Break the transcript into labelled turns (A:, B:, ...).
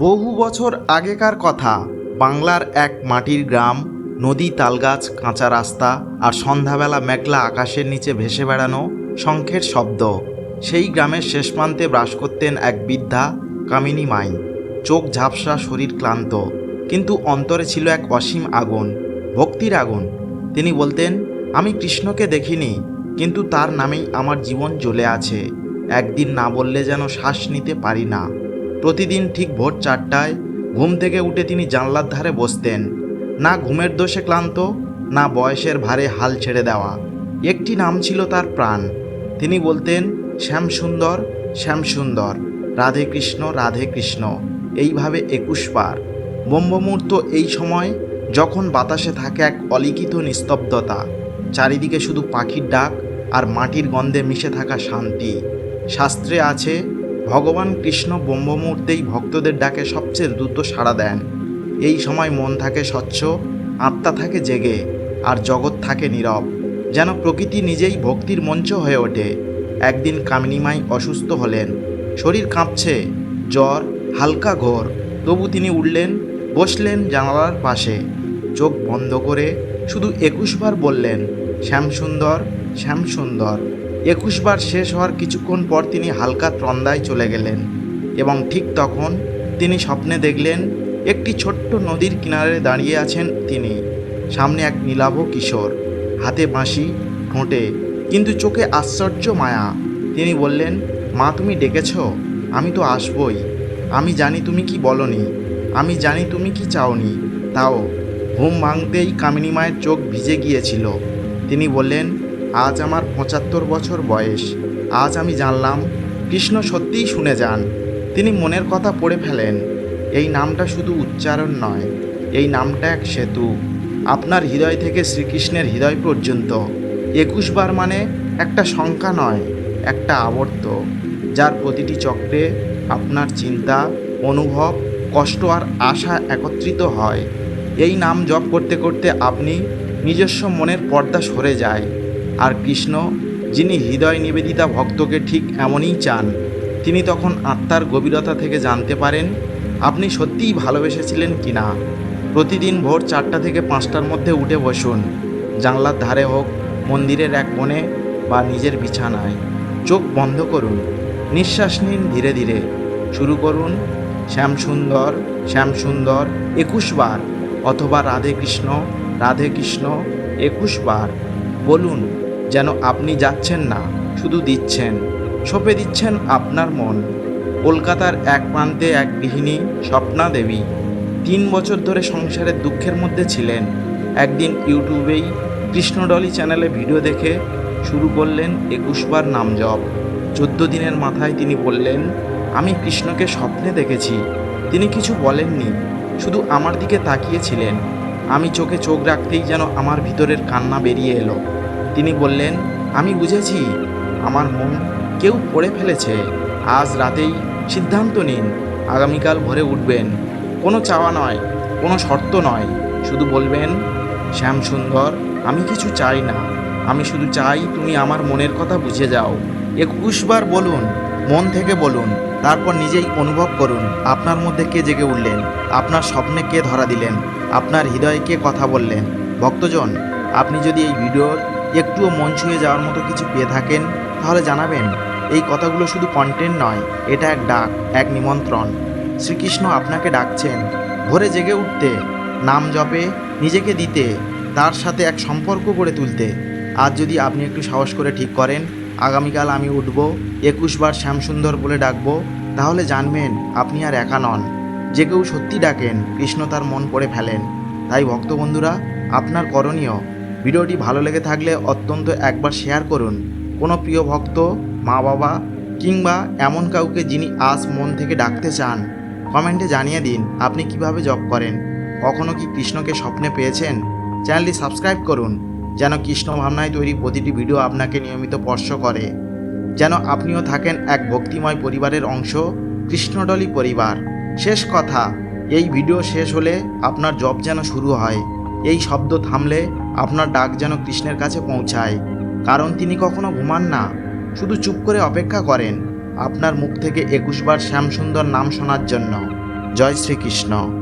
A: বহু বছর আগেকার কথা, বাংলার এক মাটির গ্রাম, নদী, তালগাছ, কাঁচা রাস্তা আর সন্ধ্যাবেলা মেঘলা আকাশের নিচে ভেসে বেড়ানো শঙ্খের শব্দ। সেই গ্রামের শেষ প্রান্তে বাস করতেন এক বৃদ্ধা, কামিনী মাই। চোখ ঝাপসা, শরীর ক্লান্ত। কিন্তু অন্তরে ছিল এক অসীম আগুন, ভক্তির আগুন। তিনি বলতেন, আমি কৃষ্ণকে দেখিনি, কিন্তু তার নামেই আমার জীবন জ্বলে আছে। একদিন না বললে যেন শ্বাস নিতে পারি না। প্রতিদিন ঠিক ভোর চারটায় ঘুম থেকে উঠে তিনি জানলার ধারে বসতেন। না ঘুমের দোষে ক্লান্ত, না বয়সের ভারে হাল ছেড়ে দেওয়া। একটি নাম ছিল তার প্রাণ। তিনি বলতেন, শ্যাম সুন্দর শ্যাম সুন্দর, রাধে কৃষ্ণ রাধে কৃষ্ণ, এইভাবে একুশ বার। ব্রহ্মমূর্ত এই সময় যখন বাতাসে থাকে এক অলিখিত নিস্তব্ধতা, চারিদিকে শুধু পাখির ডাক আর মাটির গন্ধে মিশে থাকা শান্তি। শাস্ত্রে আছে ভগবান কৃষ্ণ ব্রহ্মমূর্তেই ভক্তদের ডাকে সবচেয়ে দ্রুত সাড়া দেন। এই সময় মন থাকে স্বচ্ছ, আত্মা থাকে জেগে, আর জগৎ থাকে নীরব। যেন প্রকৃতি নিজেই ভক্তির মঞ্চ হয়ে ওঠে। একদিন কামিনীমাই অসুস্থ হলেন। শরীর কাঁপছে, জ্বর, হালকা ঘোর। তবু তিনি উঠলেন, বসলেন জানালার পাশে। চোখ বন্ধ করে শুধু একুশবার বললেন শ্যাম সুন্দর সুন্দর একুশবার শেষ হওয়ার কিছুক্ষণ পর তিনি হালকা ত্রন্দায় চলে গেলেন এবং ঠিক তখন তিনি স্বপ্নে দেখলেন একটি ছোট্ট নদীর কিনারে দাঁড়িয়ে আছেন তিনি, সামনে এক নীলাভ কিশোর। হাতে বাঁশি, ঠোঁটে, কিন্তু চোখে আশ্চর্য মায়া। তিনি বললেন, মা, তুমি ডেকেছ? আমি তো আসবই। আমি জানি তুমি কি বলনি। আমি জানি তুমি কি চাওনি। তাও, ঘুম ভাঙতেই কামিনী মায়ের চোখ ভিজে গিয়েছিল। তিনি বললেন, আজ আমার পঁচাত্তর বছর বয়স। আজ আমি জানলাম, কৃষ্ণ সত্যিই শুনে যান। তিনি মনের কথা পড়ে ফেলেন। এই নামটা শুধু উচ্চারণ নয়, এই নামটা এক সেতু। আপনার হৃদয় থেকে শ্রীকৃষ্ণের হৃদয় পর্যন্ত। একুশ বার মানে একটা সংখ্যা নয়, একটা আবর্ত, যার প্রতিটি চক্রে আপনার চিন্তা, অনুভব, কষ্ট আর আশা একত্রিত হয়। এই নাম জপ করতে করতে আপনি নিজস্ব মনের পর্দা সরে যায়। আর কৃষ্ণ, যিনি হৃদয় নিবেদিতা ভক্তকে ঠিক এমনই চান, তিনি তখন আত্মার গভীরতা থেকে জানতে পারেন, আপনি সত্যিই ভালোবেসেছিলেন কিনা প্রতিদিন ভোর চারটা থেকে পাঁচটার মধ্যে উঠে বসুন, জানলার ধারে হোক, মন্দিরের এক কোণে বা নিজের বিছানায়। চোখ বন্ধ করুন, নিঃশ্বাস নিন ধীরে ধীরে। শুরু করুন, শ্যাম সুন্দর শ্যাম সুন্দর, একুশ বার অথবা রাধে কৃষ্ণ রাধে কৃষ্ণ, একুশ বার বলুন। যেন আপনি যাচ্ছেন না, শুধু দিচ্ছেন। সঁপে দিচ্ছেন আপনার মন। কলকাতার এক প্রান্তে এক গৃহিণী, স্বপ্না দেবী, তিন বছর ধরে সংসারের দুঃখের মধ্যে ছিলেন। একদিন ইউটিউবেই কৃষ্ণডলি চ্যানেলে ভিডিও দেখে শুরু করলেন একুশবার নাম জপ। চোদ্দ দিনের মাথায় তিনি বললেন, আমি কৃষ্ণকে স্বপ্নে দেখেছি। তিনি কিছু বলেননি, শুধু আমার দিকে তাকিয়েছিলেন। আমি চোখে চোখ রাখতেই যেন আমার ভিতরের কান্না বেরিয়ে এলো। তিনি বললেন, আমি বুঝেছি, আমার মন কেউ পড়ে ফেলেছে। আজ রাতেই সিদ্ধান্ত নিন, আগামীকাল ভোরে উঠবেন। কোনো চাওয়া নয়, কোনো শর্ত নয়। শুধু বলবেন শ্যাম সুন্দর আমি কিছু চাই না। আমি শুধু চাই তুমি আমার মনের কথা বুঝে যাও। একুশবার বলুন, মন থেকে বলুন, তারপর নিজেই অনুভব করুন, আপনার মধ্যে কে জেগে উঠলেন? আপনার স্বপ্নে কে ধরা দিলেন? আপনার হৃদয়ে কে কথা বললেন? ভক্তজন, আপনি যদি এই ভিডিওর একটুও মন ছুঁয়ে যাওয়ার মতো কিছু পেয়ে থাকেন, তাহলে জানাবেন, এই কথাগুলো শুধু কন্টেন্ট নয়, এটা এক ডাক, এক নিমন্ত্রণ। শ্রীকৃষ্ণ আপনাকে ডাকছেন, ভোরে জেগে উঠতে, নাম জপে, নিজেকে দিতে, তার সাথে এক সম্পর্ক গড়ে তুলতে। আজ যদি আপনি একটু সাহস করে ঠিক করেন, আগামীকাল আমি উঠব একুশবার শ্যামসুন্দর বলে ডাকবো, তাহলে জানবেন আপনি আর একা নন। যে কেউ সত্যি ডাকেন, কৃষ্ণ তার মন পড়ে ফেলেন। তাই ভক্তবন্ধুরা, আপনার করণীয় ভিডিওটি ভালো লেগে থাকলে অত্যন্ত একবার শেয়ার করুন। কোনো প্রিয় ভক্ত, মা বাবা কিংবা এমন কাউকে যিনি আজ মন থেকে ডাকতে চান, কমেন্টে জানিয়ে দিন আপনি কীভাবে জব করেন। কখনো কি কৃষ্ণকে স্বপ্নে পেয়েছেন? চ্যানেলটি সাবস্ক্রাইব করুন, যেন কৃষ্ণ ভাবনায় তৈরি প্রতিটি ভিডিও আপনাকে নিয়মিত স্পর্শ করে। যেন আপনিও থাকেন এক ভক্তিময় পরিবারের অংশ, কৃষ্ণডলি পরিবার। শেষ কথা, এই ভিডিও শেষ হলে আপনার জব যেন শুরু হয়। এই শব্দ থামলে আপনার ডাক যেন কৃষ্ণের কাছে পৌঁছায়। কারণ তিনি কখনো ঘুমান না। শুধু চুপ করে অপেক্ষা করেন আপনার মুখ থেকে একুশবার শ্যামসুন্দর নাম শোনার জন্য। জয় শ্রীকৃষ্ণ।